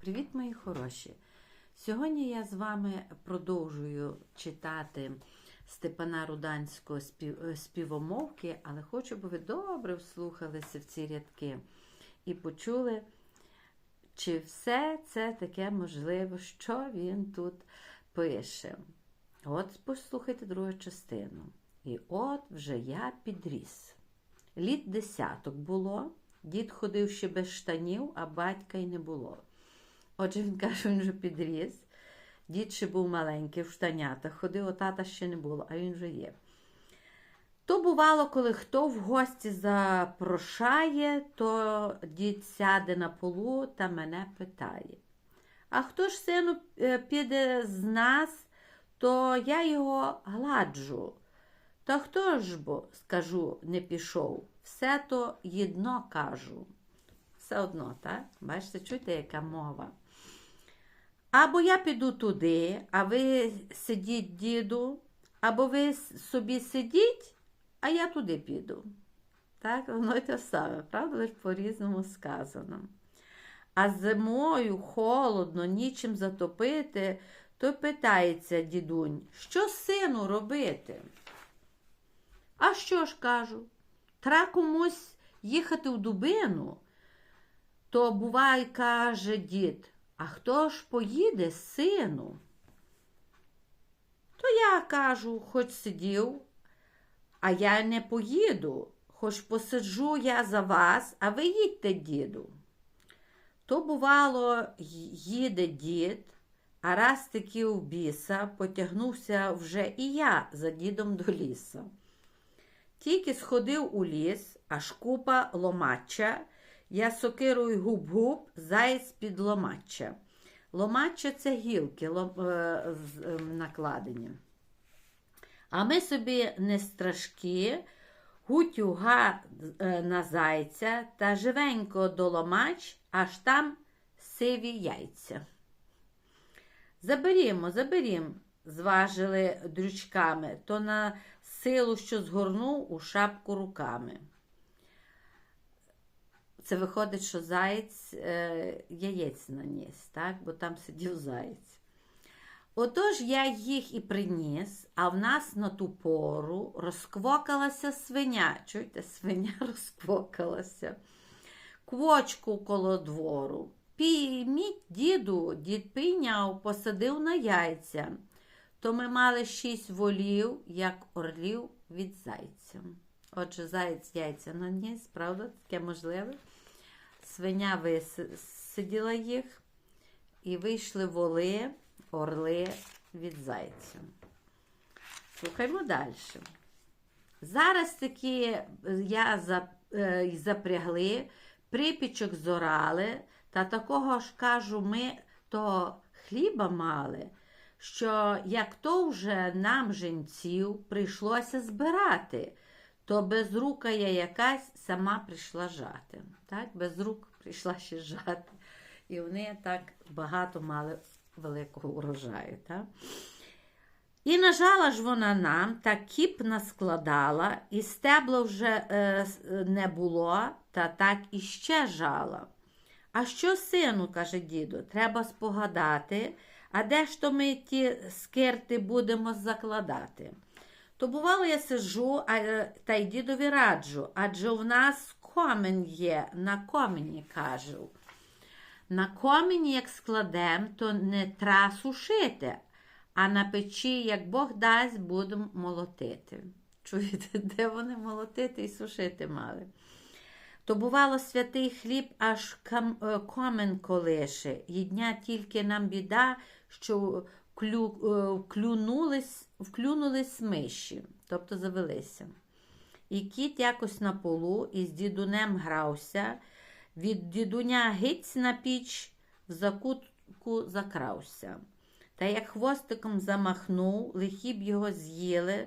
Привіт, мої хороші! Сьогодні я з вами продовжую читати Степана Руданського е, співомовки, але хочу, щоб ви добре вслухалися в ці рядки і почули, чи все це таке можливо, що він тут пише. От послухайте другу частину. І от вже я підріс. Літ десяток було, дід ходив ще без штанів, а батька й не було. Отже, він каже, він вже підріс. Дід ще був маленький, в штанятах ходив, тата ще не було, а він вже є. То бувало, коли хто в гості запрошає, то дід сяде на полу та мене питає. А хто ж, сину, е, піде з нас, то я його гладжу. Та хто ж бо, скажу, не пішов? Все то єдно кажу. Все одно, так? Бачите, чуєте, яка мова? Або я піду туди, а ви сидіть, діду, або ви собі сидіть, а я туди піду. Так, воно й те саме, правда, лише по-різному сказано. А зимою холодно, нічим затопити, то питається дідунь, що сину робити? А що ж кажу? Тра комусь їхати в дубину, то бувай, каже дід, а хто ж поїде, сину? То я кажу, хоч сидів, а я не поїду, хоч посиджу я за вас, а ви їдьте, діду. То, бувало, їде дід, а раз таки у біса потягнувся вже і я за дідом до ліса. Тільки сходив у ліс, аж купа ломача, я сокирою губ-губ, заєць під ломача. Ломача це гілки е, е, накладені. А ми собі не страшки, гутюга е, на зайця та живенько до ломач, аж там сиві яйця. Заберімо, заберімо, зважили дрючками, то на силу, що згорнув у шапку руками. Це виходить, що заєць е, яєць наніс, так? бо там сидів заєць. Отож я їх і приніс, а в нас на ту пору розквокалася свиня. Чуєте, свиня розквокалася. Квочку коло двору. Пійміть, діду, дід пійняв, посадив на яйця. То ми мали шість волів, як орлів від зайця. Отже, заєць яйця наніс, правда, таке можливе. Свиня висиділа їх, і вийшли воли, орли від зайця. Слухаймо далі. Зараз таки я запрягли, припічок зорали, та такого ж кажу, ми то хліба мали, що як то вже нам женців прийшлося збирати, то безрука я якась сама прийшла жати. Так? Без рук прийшла ще жати. І вони так багато мали великого урожаю. Так? І нажала ж вона нам, так кіп наскладала, і стебла вже е, не було, та так іще жала. А що, сину, каже діду, треба спогадати, а де ж то ми ті скирти будемо закладати? То, бувало, я сиджу, а, та й дідові раджу, адже в нас комен є, на комені кажу. На комені, як складем, то не тра сушити, а на печі, як Бог дасть, будемо молотити. Чуєте, де вони молотити і сушити мали? То, бувало, святий хліб аж комен колише, їдня тільки нам біда, що клю, вклюнулись, вклюнулись миші, тобто завелися. І кіт якось на полу із дідунем грався, від дідуня гиць на піч в закутку закрався. Та як хвостиком замахнув, лихі б його з'їли,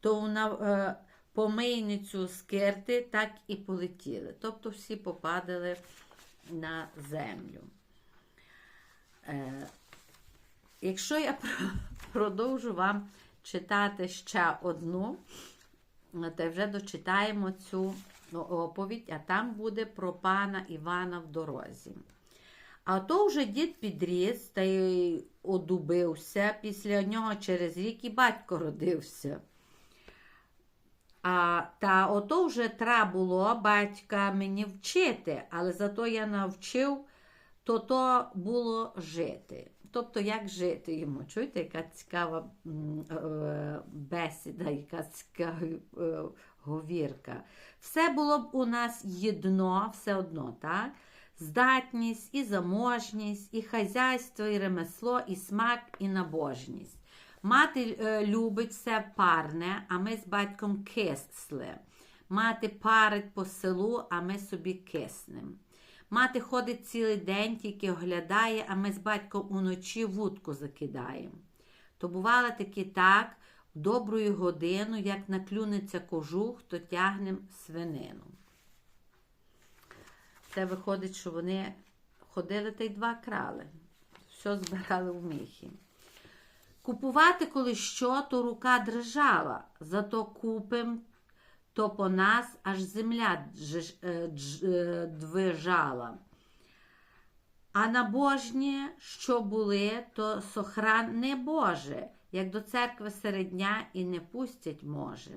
то на е, помийницю скирти так і полетіли. Тобто всі попадали на землю. Якщо я продовжу вам читати ще одну, то вже дочитаємо цю оповідь, а там буде про пана Івана в дорозі. А то вже дід підріс та й одубився. Після нього через рік і батько родився. А, та ото вже треба було батька мені вчити, але зато я навчив, то то було жити. Тобто, як жити йому. Чуєте, яка цікава е, бесіда, яка цікава е, говірка. Все було б у нас єдно, все одно, так? Здатність, і заможність, і хазяйство, і ремесло, і смак, і набожність. Мати е, любить все парне, а ми з батьком кисли. Мати парить по селу, а ми собі киснем. Мати ходить цілий день, тільки оглядає, а ми з батьком уночі вудку закидаємо. То бувало таки так, в добрую годину, як наклюнеться кожух, то тягнем свинину. Це виходить, що вони ходили та й два крали. Все збирали в міхі. Купувати коли що, то рука дрижала, зато купим, то по нас аж земля е, е, движала. А набожні, що були, то сохран не Боже, як до церкви серед дня і не пустять може.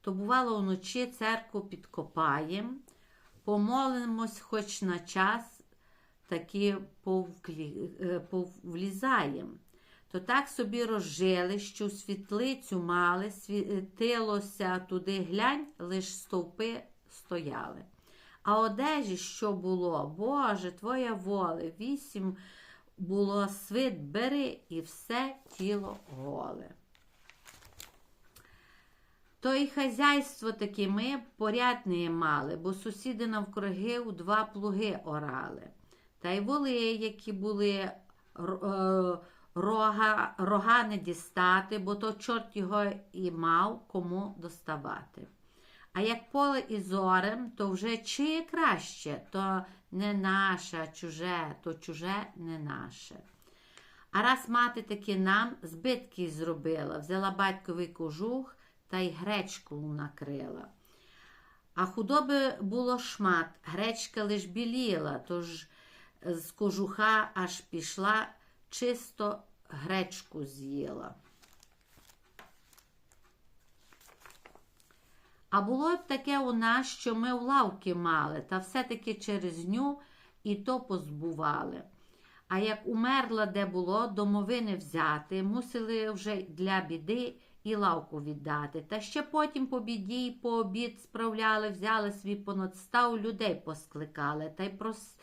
То бувало вночі церкву підкопаєм, помолимось хоч на час, таки е, повлізаєм. То так собі розжили, що світлицю мали, світилося туди глянь, лиш стовпи стояли. А одежі, що було, Боже, твоя воля, вісім було свит, бери і все тіло голе. То і хазяйство таки ми порядне мали, бо сусіди навкруги у два плуги орали. Та й воли, які були е, рога, рога не дістати, бо то чорт його і мав кому доставати. А як поле і зорем, то вже чиє краще, то не наше, чуже, то чуже не наше. А раз мати таки нам збитки зробила, взяла батьковий кожух та й гречку накрила. А худоби було шмат, гречка лиш біліла, тож з кожуха аж пішла, чисто гречку з'їла. А було б таке у нас, що ми в лавки мали, та все-таки через ню і то позбували. А як умерла, де було, домовини взяти, мусили вже для біди і лавку віддати. Та ще потім по біді й по обід справляли, взяли свій понад став, людей поскликали. Та й прос...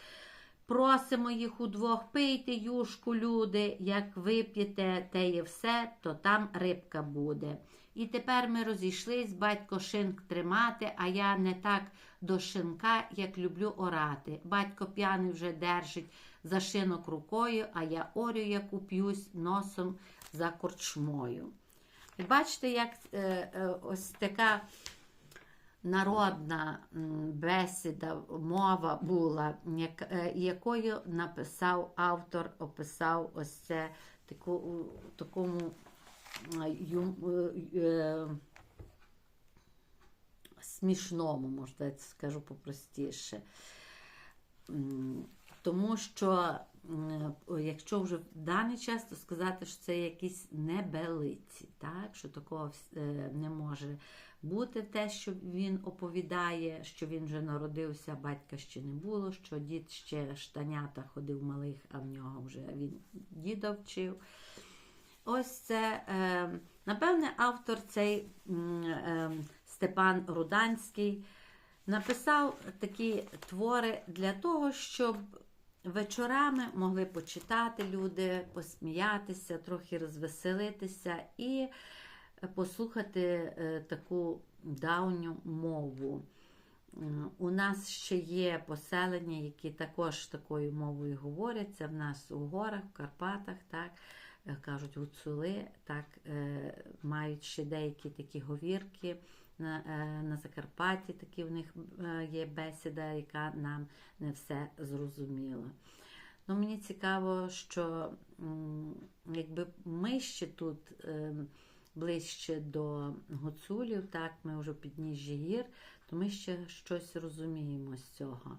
просимо їх удвох, пийте юшку, люди, як вип'єте те є все, то там рибка буде. І тепер ми розійшлись, батько шинк тримати, а я не так до шинка, як люблю орати. Батько п'яний вже держить за шинок рукою, а я орю, як уп'юсь носом за корчмою. І бачите, як е, е, ось така народна бесіда, мова була, е, якою написав автор, описав ось це таку, такому е, е, смішному, можна скажу попростіше. Тому що, якщо вже в даний час, то сказати, що це якісь небелиці, так? що такого не може бути те, що він оповідає, що він вже народився, батька ще не було, що дід ще штанята ходив малих, а в нього вже він діда вчив. Ось це, е, напевне, автор цей е, Степан Руданський написав такі твори для того, щоб вечорами могли почитати люди, посміятися, трохи розвеселитися і послухати е, таку давню мову. Е, У нас ще є поселення, які також такою мовою говорять. Це в нас у горах, в Карпатах, так, е, кажуть гуцули, так, мають ще деякі такі говірки. На, на Закарпатті такі в них є бесіда, яка нам не все зрозуміла. Ну, мені цікаво, що якби ми ще тут е, ближче до гуцулів, так, ми вже підніжжі гір, то ми ще щось розуміємо з цього.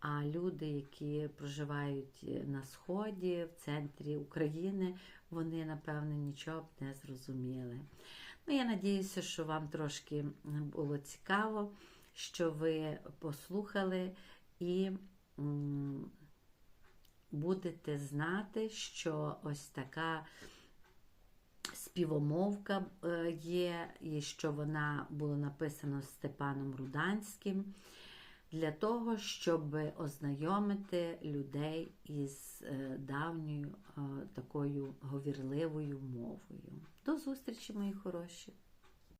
А люди, які проживають на сході, в центрі України, вони, напевно, нічого б не зрозуміли. Ну, я надіюся, що вам трошки було цікаво, що ви послухали і будете знати, що ось така співомовка е, є, і що вона була написана Степаном Руданським для того, щоб ознайомити людей із е, давньою е, такою говірливою мовою. До зустрічі, мої хороші!